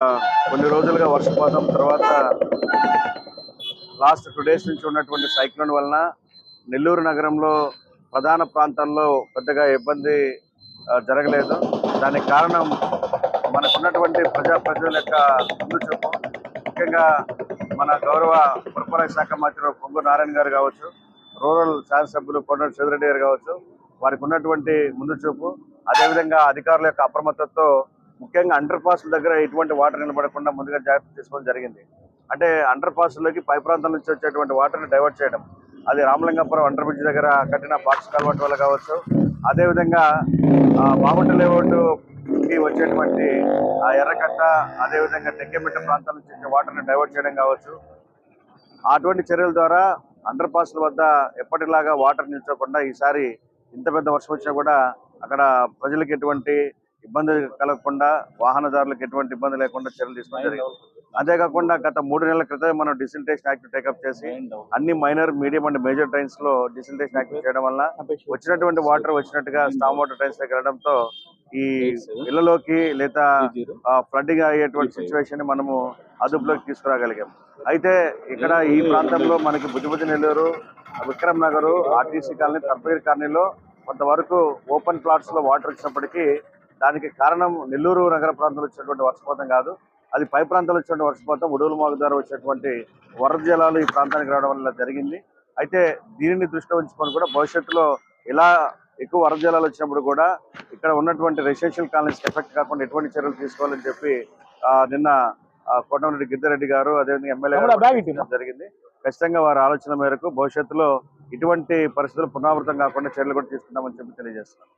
కొన్ని రోజులుగా వర్షపాతం తర్వాత లాస్ట్ టూ డేస్ నుంచి ఉన్నటువంటి సైక్లోన్ వలన నెల్లూరు నగరంలో ప్రధాన ప్రాంతాల్లో పెద్దగా ఇబ్బంది జరగలేదు. దానికి కారణం మనకున్నటువంటి ప్రజా ప్రజల యొక్క ముందు చూపు. ముఖ్యంగా మన గౌరవ పురపాలక శాఖ మంత్రి పొంగు నారాయణ గారు కావచ్చు రూరల్ శాసనసభ్యులు కొండ చంద్రెడ్డి గారు కావచ్చు వారికి ఉన్నటువంటి ముందు చూపు. అదేవిధంగా అధికారుల యొక్క అప్రమత్తతో ముఖ్యంగా అండర్ పాస్ దగ్గర ఎటువంటి వాటర్ నిలబడకుండా ముందుగా జాగ్రత్త తీసుకోవడం జరిగింది. అంటే అండర్ పాస్లోకి పై ప్రాంతం నుంచి వచ్చేటువంటి వాటర్ని డైవర్ట్ చేయడం. అది రామలింగాపురం అండర్ బ్రిడ్జ్ దగ్గర కట్టిన బాక్స్ కాల్వట్ వల్ల కావచ్చు. అదేవిధంగా ఆ, లేఅవుట్కి వచ్చేటువంటి ఆ ఎర్రకట్ట అదేవిధంగా టెక్కెమిట్ట ప్రాంతం నుంచి వచ్చే వాటర్ని డైవర్ట్ చేయడం కావచ్చు. అటువంటి చర్యల ద్వారా అండర్ పాస్ల వద్ద ఎప్పటిలాగా వాటర్ నిల్చోకుండా ఈసారి ఇంత పెద్ద వర్షం వచ్చినా కూడా అక్కడ ప్రజలకు ఎటువంటి ఇబ్బంది కలగకుండా వాహనదారులకు ఎటువంటి ఇబ్బంది లేకుండా చర్యలు తీసుకోవడం జరిగింది. అంతేకాకుండా గత మూడు నెలల క్రితం మనం డిసిల్టేషన్ యాక్ట్ టేకప్ చేసి అన్ని మైనర్ మీడియం అండ్ మేజర్ ట్రైన్స్లో డిసిల్టేషన్ యాక్ట్ చేయడం వల్ల వచ్చినటువంటి వాటర్ వచ్చినట్టుగా స్టామ్ వాటర్ ట్రైన్స్ దగ్గర వెళ్ళడంతో ఈ ఇళ్ళలోకి లేదా ఫ్లడ్డింగ్ అయ్యేటువంటి సిచ్యువేషన్ని మనము అదుపులోకి తీసుకురాగలిగాం. అయితే ఇక్కడ ఈ ప్రాంతంలో మనకి బుజ్జిబుజ్జి నెల్లూరు విక్రమ్ నగర్ ఆర్టీసీ కాలనీ తర్పగిరి కాలనీలో కొంతవరకు ఓపెన్ ప్లాట్స్లో వాటర్ వచ్చినప్పటికీ దానికి కారణం నెల్లూరు నగర ప్రాంతంలో వచ్చినటువంటి వర్షపాతం కాదు. అది పై ప్రాంతాల్లో వచ్చినటువంటి వర్షపాతం ఉడుగుల మాగు ద్వారా వచ్చినటువంటి వరద జలాలు ఈ ప్రాంతానికి రావడం వల్ల జరిగింది. అయితే దీనిని దృష్టిలో ఉంచుకొని కూడా భవిష్యత్తులో ఇలా ఎక్కువ వరద జలాలు వచ్చినప్పుడు కూడా ఇక్కడ ఉన్నటువంటి రెసిడెన్షియల్ కాలనీస్ ఎఫెక్ట్ కాకుండా ఎటువంటి చర్యలు తీసుకోవాలని చెప్పి నిన్న కోటమిరెడ్డి గిద్దరెడ్డి గారు అదేవిధంగా ఎమ్మెల్యే జరిగింది. ఖచ్చితంగా వారి ఆలోచన మేరకు భవిష్యత్తులో ఇటువంటి పరిస్థితులు పునరావృతం కాకుండా చర్యలు కూడా తీసుకుందామని చెప్పి తెలియజేస్తున్నారు